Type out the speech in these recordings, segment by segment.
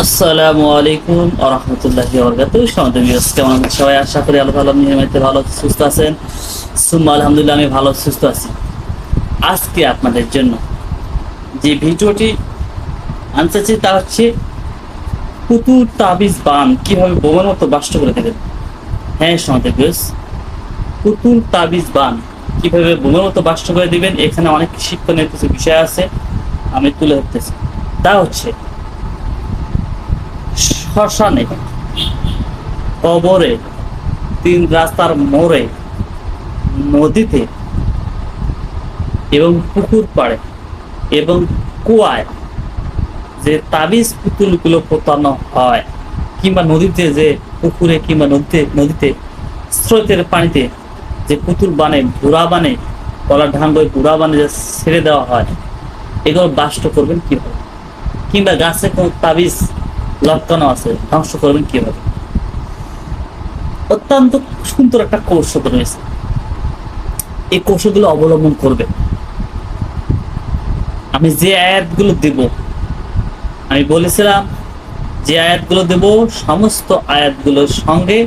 আসসালামু আলাইকুম আরহামতুল্লাহি সমাজ ভিউয়ার্স, কেমন আছেন সবাই? আশা করি আল্লাহ তাআলা নিয়মিত ভালো সুস্থ আছেন। সুম্মা আলহামদুলিল্লাহ, আমি ভালো, সুস্থ আছি। আজকে আপনাদের জন্য যে ভিডিওটি আনতেছি, তা হচ্ছে পুতুর তাবিজ বান, কীভাবে বোমার মতো বাষ্ট করে দেবেন হ্যাঁ সমাজ ভিউয়ার্স, পুতুল তাবিজ বান, কীভাবে বোমার মতো বাষ্ট করে দিবেন, এখানে অনেক শিক্ষণীয় কিছু বিষয় আছে, আমি তুলে ধরতেছি। তা হচ্ছে শ্মশানে কবরে, তিন রাস্তার মোড়ে, নদীতে এবং পুকুর পাড়ে এবং কুয়ায় যে তাবিজ পুতুলগুলো পোতানো হয়, কিংবা নদীতে যে পুকুরে কিংবা নদীতে নদীতে স্রোতের পানিতে যে পুতুল বানে, বুড়া বানে কলার ঢাঙ্গয় বুড়া বানে যে ছেড়ে দেওয়া হয়, এগুলো বাষ্ট করবেন কীভাবে? কিংবা গাছে কোনো তাবিজ লটকানো আছে, ধ্বংস করবেন কীভাবে? অত্যন্ত সুন্দর একটা কৌশল রয়েছে। এই কৌশলগুলো অবলম্বন করবে আমি যে আয়াতগুলো দেব, আমি বলেছিলাম, যে আয়াতগুলো দেব, সমস্ত আয়াতগুলোর সঙ্গে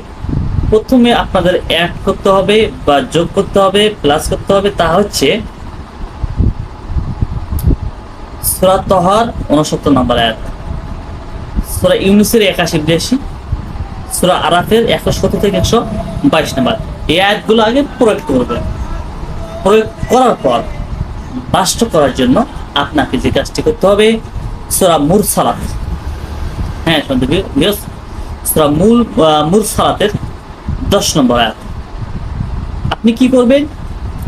প্রথমে আপনাদের অ্যাড করতে হবে বা যোগ করতে হবে প্লাস করতে হবে, তা হচ্ছে সুরাত উনসত্তর নম্বর আয়াত। সুরা ইউনুসের একাশি বিরাশি সুরা আরাফের একশো সত্তর থেকে একশো বাইশ নাম্বার। এই আয়াতগুলো আগে প্রয়োগ করবেন। প্রয়োগ করার পর, বাষ্ট করার জন্য আপনাকে যে কাজটি করতে হবে, সুরা মুরসালাত। হ্যাঁ সুরা মূল মুরসালাতের দশ নম্বর আয়াত। আপনি কি করবেন?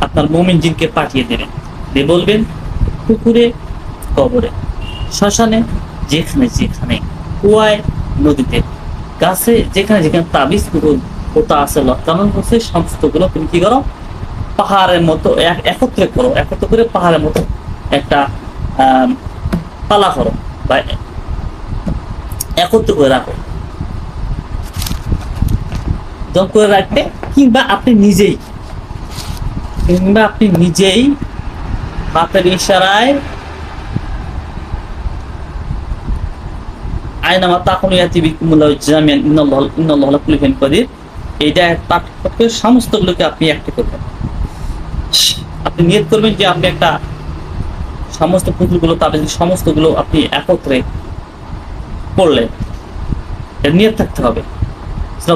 আপনার মোমিন জিনকে পাঠিয়ে দেবেন। দিয়ে বলবেন, পুকুরে, কবরে, শ্মশানে, যেখানে যেখানে। কুয়ায়, নদীতে। গাছে যেখানে যেখানে তাবিজ পোতা আছে সমস্তগুলো তুমি কি করো? পাহাড়ের মতো একত্রে করো। একত্র করে পাহাড়ের মতো একটা পালা করো বা একত্র করে রাখো। দম করে রাখতে কিংবা আপনি নিজেই, কিংবা আপনি নিজেই হাতের ইশারায় আয়নামা তাকুন ইয়াতি বিকুমুল্লাহ জামিয়ান, ইন্নাল্লাহ ইন্নাল্লাহ কুল্লি শাইইন কাদির। পাঠ করতে সমস্তগুলোকে আপনি একটা করবেন। আপনি নিয়ত করবেন যে আপনি একটা সমস্ত পুতুলগুলো তাদের সমস্তগুলো আপনি একত্রে পড়লেন। নিয়ত থাকতে হবে।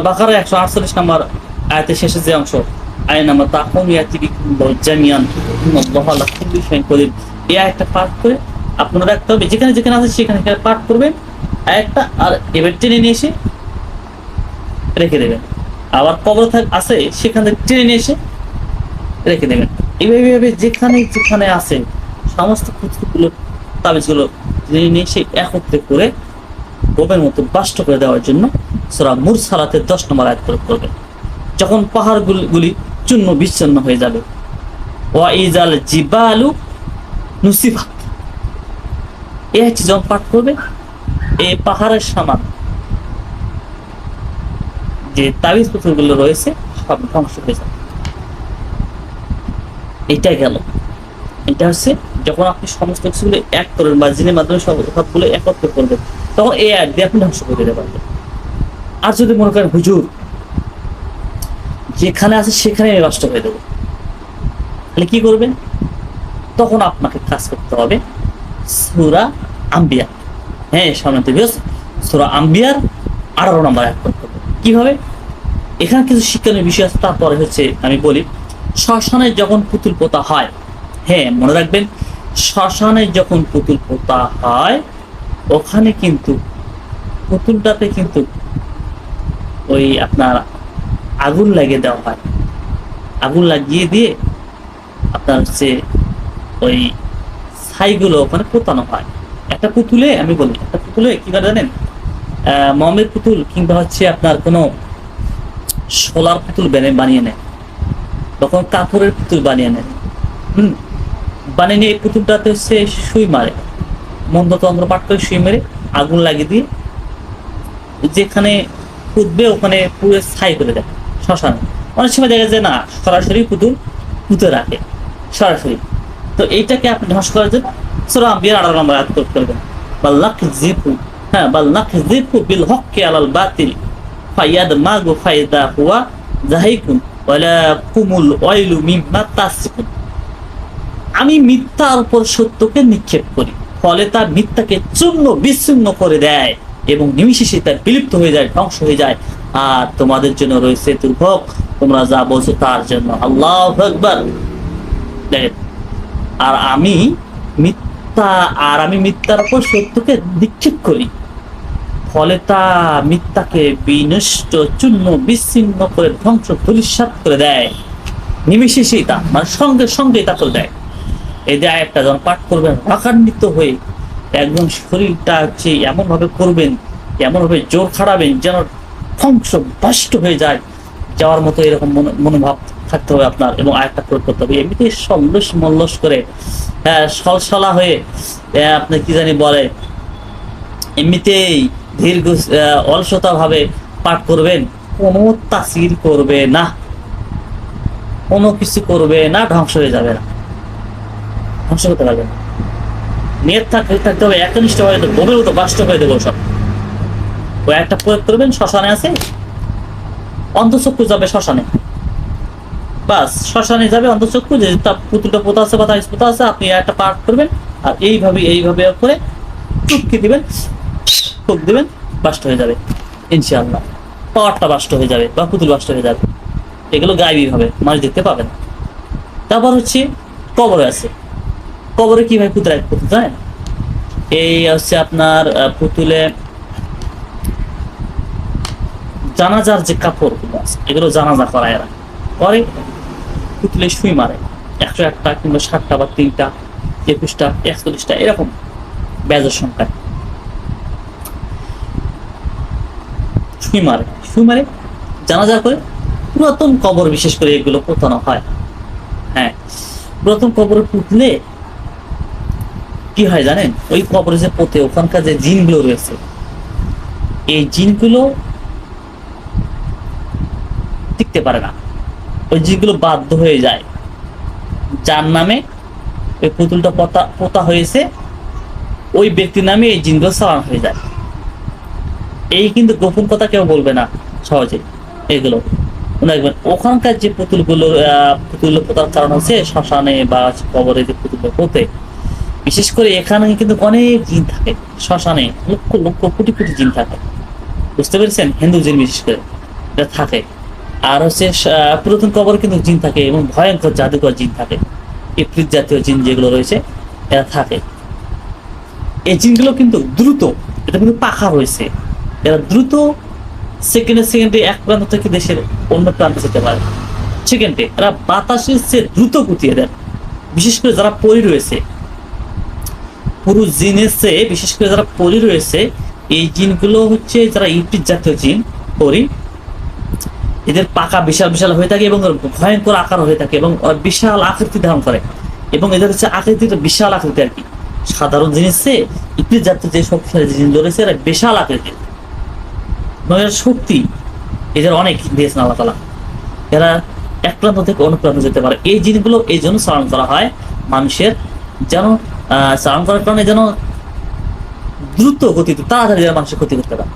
বাকারা একশো আটচল্লিশ নম্বর আয়াতের শেষের যে অংশ আয়নামা তাকুন ইয়াতি বিকুমুল্লাহ জামিয়ান, ইন্নাল্লাহ আলা কুল্লি শাইইন কাদির। এই আয়াতটা পাঠ করে আপনারা রাখতে হবে। যেখানে যেখানে আছে সেখানে পাঠ করবেন। একটা আর এবার টেনে নিয়ে এসে রেখে দেবেন। আবার কবর থাক আছে, সেখান থেকে টেনে নিয়ে এসে রেখে দেবেন। এইভাবে এইভাবে যেখানে যেখানে আছে সমস্ত পুতুলগুলো তাবিজগুলো টেনে নিয়ে এসে একত্রে করে বোমের মতো বাষ্ট করে দেওয়ার জন্য সোরা মুরসালাতে দশ নম্বর আয়াত প্রয়োগ করবেন। যখন পাহাড়গুলি চূর্ণ বিচ্ছিন্ন হয়ে যাবে। ওয়া ইজাল জিবালু নুসিফাত। এই হচ্ছে যখন পাঠ করবে এই পাহাড়ের সমান যে তাবিজ পুতুলগুলো রয়েছে, সব ধ্বংস হয়ে যাবে। এটা গেল। এটা হচ্ছে যখন আপনি সমস্ত কিছুগুলো এক করবেন বা জিনের মাধ্যমে সব সবগুলো একত্র করবেন, তখন এই এক দিয়ে আপনি ধ্বংস করে দিতে পারবেন। আর যদি মনে করেন, হুজুর, যেখানে আছে সেখানে নষ্ট হয়ে দেবো। তাহলে কি করবেন? তখন আপনাকে কাজ করতে হবে সুরা আম্বিয়া। হ্যাঁ সামনে থেকে সুরা আম্বিয়ার আঠারো নম্বর এক কীভাবে? এখানে কিছু শিক্ষণীয় বিষয় আছে, তারপরে হচ্ছে আমি বলি, শ্মশানে যখন পুতুল পোতা হয় হ্যাঁ মনে রাখবেন, শ্মশানে যখন পুতুল পোতা হয়, ওখানে কিন্তু পুতুলটাতে কিন্তু ওই আপনার আগুন লাগিয়ে দেওয়া হয়। আগুন লাগিয়ে দিয়ে আপনার হচ্ছে ওই ছাইগুলো ওখানে পোতানো হয়। একটা পুতুলে, আমি বলি, একটা পুতুলে কি করে জানেন? মমের পুতুল কিংবা হচ্ছে আপনার কোনো সোলার পুতুল বানিয়ে নেয়। তখন কাপড়ের পুতুল বানিয়ে নেয়। হুম? বানিয়ে নিয়ে পুতুলটাতে হচ্ছে সুই মারে। মন্দতন্ত্র পাঠ করে সুই মেরে আগুন লাগিয়ে দিয়ে যেখানে পুতবে ওখানে পুরো ছাই করে দেয়, শ্মশান। অনেক সময় দেখা যায় না, সরাসরি পুতুল পুঁতে রাখে, সরাসরি। তো এইটাকে আপনি ধ্বংস করার জন্য সুরা নম্বর আয়াত করতে পারবেন বা লাক জিপু হ্যাঁ বাল নাকযিফু বিল হক্কি আলাল বাতিল ফায়াদ মাগু ফাইদা হুয়া জাহিকুন, ওয়ালা কুমুল মিম্মা তাসিকুন। আমি মিথ্যার উপর সত্যকে নিক্ষেপ করি, ফলে তার মিথ্যাকে চূর্ণ বিচ্ছিন্ন করে দেয় এবং নিমিশেষে তার বিলুপ্ত হয়ে যায়, ধ্বংস হয়ে যায়। আর তোমাদের জন্য রয়েছে দুর্ভোগ তোমরা যা বলছো তার জন্য আল্লাহ দেখেন, আর আমি মিথ্যা আর আমি মিথ্যার উপর সত্যকে নিক্ষেপ করি। ফলে তা মিথ্যাকে বিনষ্ট, চূর্ণ, বিচ্ছিন্ন করে ধ্বংস ধূলিসাৎ করে দেয়। নিমিশেষেই তা মানে সঙ্গে সঙ্গে তা করে দেয়। এই যে একটা যখন পাঠ করবেন, রাগান্বিত হয়ে একদম শরীরটা হচ্ছে এমনভাবে করবেন, এমনভাবে জোর খাড়াবেন যেন ধ্বংস, বাষ্ট হয়ে যায়। যাওয়ার মতো এরকম মনো- মনোভাব থাকতে হবে আপনার এবং আয়াতটা প্রয়োগ করতে হবে। এমনিতে সল্লস মল্লস করে হ্যাঁ সলসলা হয়ে আপনি কি জানি বলে এমনিতেই দীর্ঘ আহ, অলসতা ভাবে পাঠ করবেন কোনো তাসির করবে না। কোনো কিছু করবে না ধ্বংস হয়ে যাবে না। ধ্বংস করতে পারবে না। নিয়ত থাকতে থাকতে হবে একনিষ্ঠ হয়ে গভীর মতো বাষ্ট হয়ে দেবো সব ওই একটা প্রয়োগ করবেন শ্মশানে আছে অন্তঃচক্ষু যাবে শ্মশানে। বাস, শ্মশানে যাবে অন্তঃচক্ষু যে তার পুতুলটা পোতা আছে বা তার পোতা আছে, আপনি একটা পাঠ করবেন আর এইভাবে এইভাবে করে চুপকি দিবেন ফুক দিবেন বাষ্ট হয়ে যাবে, ইনশাআল্লাহ। পাওয়ারটা বাষ্ট হয়ে যাবে বা পুতুল বাষ্ট হয়ে যাবে। এগুলো গায়েবী হবে, মানুষ দেখতে পাবে না। তারপর হচ্ছে কবরে আছে। কবরে কি ভাই পুতুল পুতুল জানেন এই হচ্ছে আপনার পুতুলে জানাজার যে কাপড় আছে, এগুলো জানাজা করায় এরা। করে পুতুলে সুই মারে। একশো একটা কিংবা ষাটটা বা তিনটা, একুশটা, একচল্লিশটা, এরকম ব্যাজের সংখ্যা। সুই মারে। সুই মারে জানাজা করে পুরাতন কবর বিশেষ করে এগুলো পোতানো হয়। হ্যাঁ পুরাতন কবরে পুতলে কি হয় জানেন? ওই কবরে যে পোতে, ওখানকার যে জিনগুলো রয়েছে, এই জিনগুলো টিকতে পারে না। ওই জিনগুলো বাধ্য হয়ে যায়। যার নামে ওই পুতুলটা পোতা পোতা হয়েছে, ওই ব্যক্তির নামে এই জিনগুলো চালান হয়ে যায়। এই কিন্তু গোপন কথা কেউ বলবে না সহজে এগুলো। রাখবেন, ওখানকার যে পুতুলগুলো পুতুল পোতার কারণ হচ্ছে শ্মশানে বা কবরে যে পুতুল পোতে, বিশেষ করে এখানে কিন্তু অনেক জিন থাকে। শ্মশানে লক্ষ লক্ষ কোটি কোটি জিন থাকে। বুঝতে পেরেছেন? হিন্দু জিন বিশেষ করে, এটা থাকে। আর হচ্ছে পুরাতন কবর কিন্তু জিন থাকে এবং ভয়ঙ্কর জাদুকর জিন থাকে। ইফরিত জাতীয় জিন যেগুলো রয়েছে, এরা থাকে। এই জিনগুলো কিন্তু দ্রুত, এটা কিন্তু পাখা রয়েছে। এরা দ্রুত সেকেন্ডে সেকেন্ডে এক প্রান্ত থেকে দেশের অন্য প্রান্তে যেতে পারে। সেকেন্ডে এরা বাতাসের চেয়ে দ্রুত গুটিয়ে দেন বিশেষ করে যারা পরি রয়েছে। পুরো জিনের চেয়ে, বিশেষ করে যারা পরি রয়েছে, এই জিনগুলো হচ্ছে যারা ইউপির জাতীয় জিন পরি এদের পাকা বিশাল বিশাল হয়ে থাকে এবং ভয়ঙ্কর আকার হয়ে থাকে এবং বিশাল আকৃতি ধারণ করে। এবং এদের হচ্ছে আকৃতিটা বিশাল আকৃতি আর কি। সাধারণ জিনিস ইউপির জাতীয় যে শক্তিশালী জিনিস রয়েছে এরা বিশাল আকৃতি এবং এর শক্তি, এদের অনেক দিয়েছেন আল্লাহ তালা এরা এক প্রান্ত থেকে অন্য প্রান্ত যেতে পারে। এই জিনিসগুলো এই জন্য চালান করা হয় মানুষের যেন চালান করার কারণে যেন দ্রুত গতিতে, তাড়াতাড়ি যেন মানুষের ক্ষতি করতে পারে।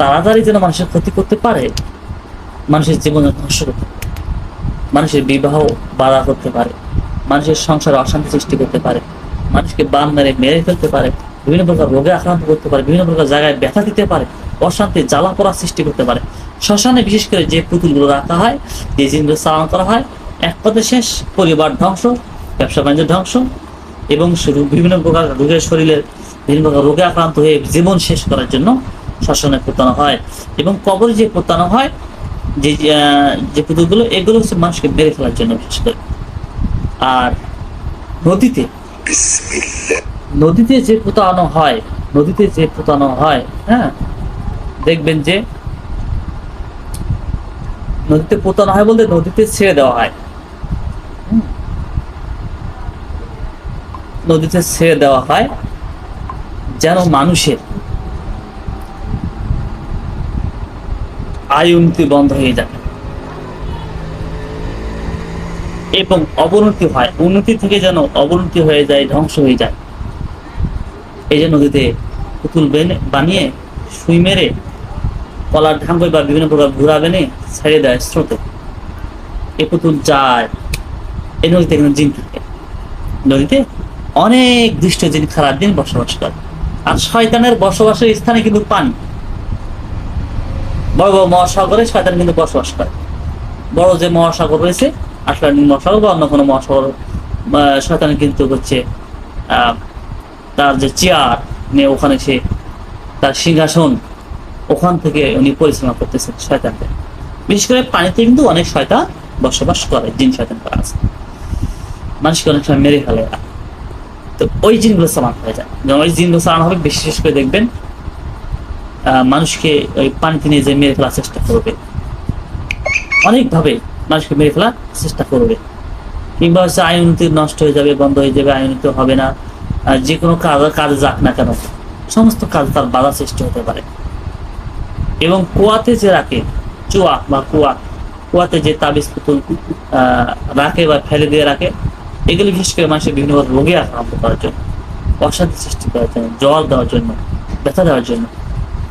তাড়াতাড়ি যেন মানুষের ক্ষতি করতে পারে, মানুষের জীবন ধ্বংস করতে পারে, মানুষের বিবাহ বাধা করতে পারে, মানুষের সংসারে অশান্তি সৃষ্টি করতে পারে, মানুষকে বান মেরে মেরে ফেলতে পারে, বিভিন্ন প্রকার রোগে আক্রান্ত করতে পারে, বিভিন্ন প্রকার জায়গায় ব্যথা দিতে পারে, অশান্তি, জ্বালা পড়া সৃষ্টি করতে পারে। শ্মশানে বিশেষ করে যে পুতুলগুলো রাখা হয়, যে জিনিসগুলো চালান করা হয়, এক পথে শেষ, পরিবার ধ্বংস, ব্যবসা বাণিজ্য ধ্বংস, এবং শুরু বিভিন্ন প্রকার রোগের শরীরের বিভিন্ন প্রকার রোগে আক্রান্ত হয়ে জীবন শেষ করার জন্য শ্মশানে পোতানো হয় এবং কবরে যে পোতানো হয়, যে যে পুতুলগুলো, এগুলো হচ্ছে মানুষকে মেরে ফেলার জন্য বিশেষ করে আর নদীতে নদীতে যে পোতানো হয়, নদীতে যে পোতানো হয় হ্যাঁ দেখবেন যে নদীতে পোতানো হয় বলতে নদীতে ছেড়ে দেওয়া হয়। নদীতে ছেড়ে দেওয়া হয় যেন মানুষের আয় উন্নতি বন্ধ হয়ে যায় এবং অবনতি হয়, উন্নতি থেকে যেন অবনতি হয়ে যায়, ধ্বংস হয়ে যায়। এই যে নদীতে পুতুল বেনে- বানিয়ে, সুই মেরে, কলার ঢাঙ্গই বা বিভিন্ন প্রকার ঘুরা বেনে ছেড়ে দেয় স্রোতে। এ পুতুল যায়। এই নদীতে কিন্তু জিন থাকে। নদীতে অনেক দৃষ্ট জিন খারাপ দিন বসবাস করে। আর শয়তানের বসবাসের স্থানে কিন্তু পানি। বড় বড় মহাসাগরে শয়তান কিন্তু বসবাস করে। বড় যে মহাসাগর রয়েছে আটলান্টিক মহাসাগর বা অন্য কোনো মহাসাগর শয়তান কিন্তু হচ্ছে তার যে চেয়ার নিয়ে ওখানে সে তার সিংহাসন, ওখান থেকে উনি পরিচালনা করতেছেন শয়তানকে। বিশেষ করে পানিতে কিন্তু অনেক শয়তান বসবাস করে, জিন শয়তান করা আছে। মানুষকে অনেক সময় মেরে ফেলে। তো ওই জিনগুলো সমান হয়ে যায়। যেমন ওই জিনগুলো সমান হবে, বিশেষ করে দেখবেন মানুষকে ওই পানিতে নিয়ে যে মেরে ফেলার চেষ্টা করবে। অনেকভাবে মানুষকে মেরে ফেলার চেষ্টা করবে। কিংবা হচ্ছে আয় নষ্ট হয়ে যাবে, বন্ধ হয়ে যাবে আয় হবে না। যে কোনো কাজ কাজ যাক না কেন, সমস্ত কাজ তার বাধা সৃষ্টি হতে পারে। এবং কুয়াতে যে রাখে চুয়া বা কুয়া, কুয়াতে যে তাবিজ পুতুল রাখে বা ফেলে দিয়ে রাখে এগুলো বিশেষ করে মানুষের বিভিন্ন রোগে আক্রান্ত করার জন্য, অশান্তি সৃষ্টি করার জন্য, জল দেওয়ার জন্য, ব্যথা দেওয়ার জন্য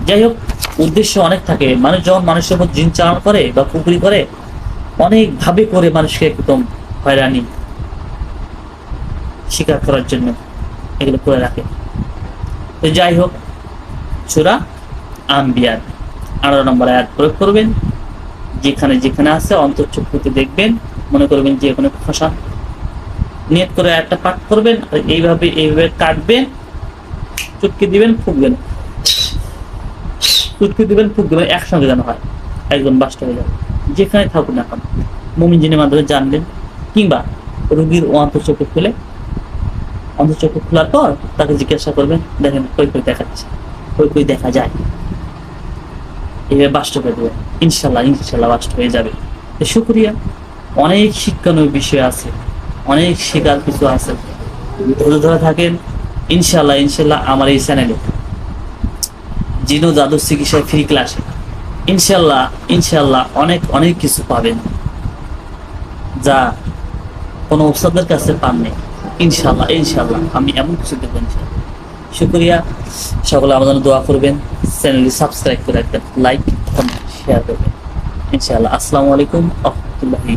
যাই হোক উদ্দেশ্য অনেক থাকে। মানুষ যখন মানুষের মধ্যে জিন চালান করে বা পুকুরি করে অনেক ভাবে করে মানুষকে একদম হয়রানি শিকার করার জন্য এগুলো করে রাখে। তো যাই হোক সুরা আম্বিয়ার আঠারো নম্বর আয়াত প্রয়োগ করবেন। যেখানে যেখানে আছে অন্তর্চক্ষুতে দেখবেন, মনে করবেন যে কোনো ভাষা নিয়ত করে একটা পাঠ করবেন আর এইভাবে এইভাবে কাটবেন, চুটকি দিবেন ফুকবেন চুটকি দিবেন ফুক দিবেন একসঙ্গে যেন হয়, একদম বাস্ট হয়ে যাবে যেখানে থাকুন না কেন, মমিন জিনের মাধ্যমে জানবেন কিংবা রুগীর ও অন্তর্চক্ষু খুলে অন্তর্চক্ষু খোলার পর তাকে জিজ্ঞাসা করবেন, দেখেন কই কই দেখা যাচ্ছে কই কই দেখা যায়। এইভাবে বাস্ট হয়ে দেবে ইনশাল্লাহ ইনশাল্লাহ বাস্ট হয়ে যাবে। তো শুক্রিয়া। অনেক শিক্ষণীয় বিষয় আছে, অনেক শেখার কিছু আছে। ধরে ধরে থাকেন, ইনশাল্লাহ ইনশাল্লাহ আমার এই চ্যানেলে। জিনো জাদু চিকিৎসা ফ্রি ক্লাসে ইনশাল্লাহ ইনশাল্লাহ অনেক অনেক কিছু পাবেন। যা কোনো ওস্তাদের কাছে পাননি ইনশাল্লাহ ইনশাল্লাহ, আমি এমন কিছু দেবো ইনশাল্লাহ। শুক্রিয়া। সকলে আমাদের দোয়া করবেন। চ্যানেলটি সাবস্ক্রাইব করে রাখবেন। লাইক শেয়ার করবেন। ইনশাআল্লাহ আসসালামু আলাইকুম। রহমতুল্লাহি